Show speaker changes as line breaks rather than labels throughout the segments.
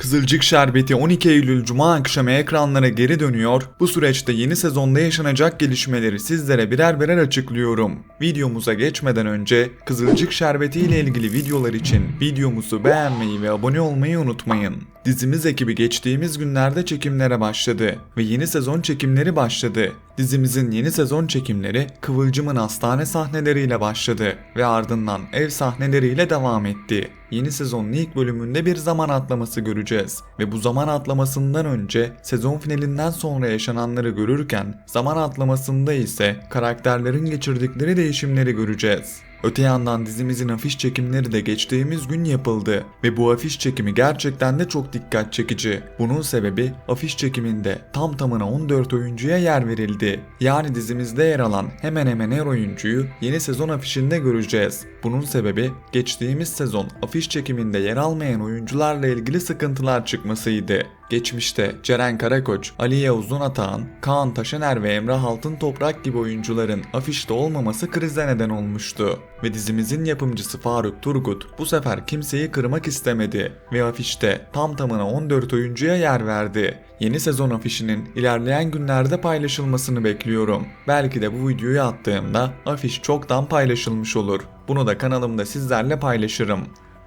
Kızılcık Şerbeti 12 Eylül Cuma akşamı ekranlara geri dönüyor. Bu süreçte yeni sezonda yaşanacak gelişmeleri sizlere birer birer açıklıyorum. Videomuza geçmeden önce Kızılcık Şerbeti ile ilgili videolar için videomuzu beğenmeyi ve abone olmayı unutmayın. Dizimiz ekibi geçtiğimiz günlerde çekimlere başladı ve yeni sezon çekimleri başladı. Dizimizin yeni sezon çekimleri Kıvılcım'ın hastane sahneleriyle başladı ve ardından ev sahneleriyle devam etti. Yeni sezonun ilk bölümünde bir zaman atlaması göreceğiz ve bu zaman atlamasından önce sezon finalinden sonra yaşananları görürken zaman atlamasında ise karakterlerin geçirdikleri değişimleri göreceğiz. Öte yandan dizimizin afiş çekimleri de geçtiğimiz gün yapıldı ve bu afiş çekimi gerçekten de çok dikkat çekici. Bunun sebebi afiş çekiminde tam tamına 14 oyuncuya yer verildi. Yani dizimizde yer alan hemen hemen her oyuncuyu yeni sezon afişinde göreceğiz. Bunun sebebi geçtiğimiz sezon afiş çekiminde yer almayan oyuncularla ilgili sıkıntılar çıkmasıydı. Geçmişte Ceren Karakoç, Aliye Uzun Atağan, Kaan Taşener ve Emrah Altın Toprak gibi oyuncuların afişte olmaması krize neden olmuştu. Ve dizimizin yapımcısı Faruk Turgut bu sefer kimseyi kırmak istemedi ve afişte tam tamına 14 oyuncuya yer verdi. Yeni sezon afişinin ilerleyen günlerde paylaşılmasını bekliyorum. Belki de bu videoyu attığımda afiş çoktan paylaşılmış olur. Bunu da kanalımda sizlerle paylaşırım.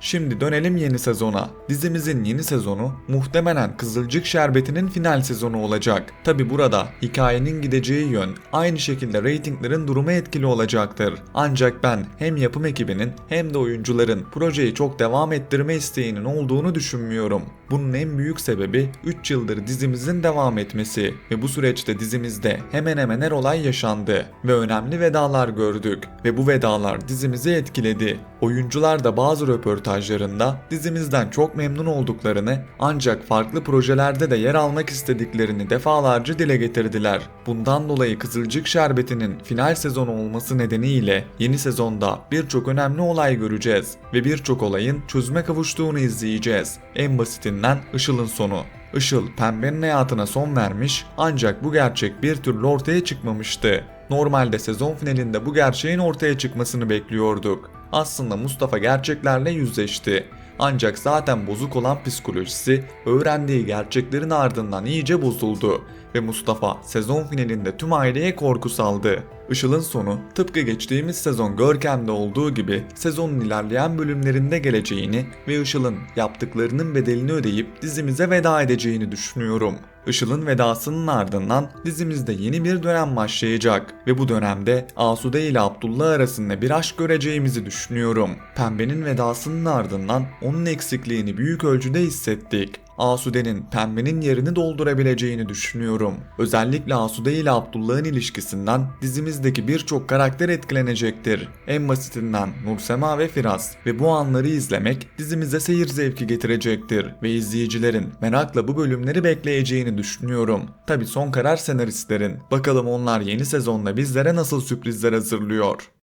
Şimdi dönelim yeni sezona. Dizimizin yeni sezonu muhtemelen Kızılcık Şerbeti'nin final sezonu olacak. Tabi burada hikayenin gideceği yön aynı şekilde reytinglerin durumu etkili olacaktır. Ancak ben hem yapım ekibinin hem de oyuncuların projeyi çok devam ettirme isteğinin olduğunu düşünmüyorum. Bunun en büyük sebebi 3 yıldır dizimizin devam etmesi ve bu süreçte dizimizde hemen hemen her olay yaşandı ve önemli vedalar gördük ve bu vedalar dizimizi etkiledi. Oyuncular da bazı röportajlarında dizimizden çok memnun olduklarını ancak farklı projelerde de yer almak istediklerini defalarca dile getirdiler. Bundan dolayı Kızılcık Şerbeti'nin final sezonu olması nedeniyle yeni sezonda birçok önemli olay göreceğiz ve birçok olayın çözüme kavuştuğunu izleyeceğiz. En basitinden Işıl'ın sonu. Işıl pembenin hayatına son vermiş ancak bu gerçek bir türlü ortaya çıkmamıştı. Normalde sezon finalinde bu gerçeğin ortaya çıkmasını bekliyorduk. Aslında Mustafa gerçeklerle yüzleşti. Ancak zaten bozuk olan psikolojisi öğrendiği gerçeklerin ardından iyice bozuldu ve Mustafa sezon finalinde tüm aileye korku saldı. Işıl'ın sonu tıpkı geçtiğimiz sezon Görkem'de olduğu gibi sezonun ilerleyen bölümlerinde geleceğini ve Işıl'ın yaptıklarının bedelini ödeyip dizimize veda edeceğini düşünüyorum. Işıl'ın vedasının ardından dizimizde yeni bir dönem başlayacak ve bu dönemde Asude ile Abdullah arasında bir aşk göreceğimizi düşünüyorum. Pembe'nin vedasının ardından onun eksikliğini büyük ölçüde hissettik. Asude'nin pembenin yerini doldurabileceğini düşünüyorum. Özellikle Asude ile Abdullah'ın ilişkisinden dizimizdeki birçok karakter etkilenecektir. En basitinden Nursema ve Firaz ve bu anları izlemek dizimize seyir zevki getirecektir ve izleyicilerin merakla bu bölümleri bekleyeceğini düşünüyorum. Tabi son karar senaristlerin. Bakalım onlar yeni sezonda bizlere nasıl sürprizler hazırlıyor.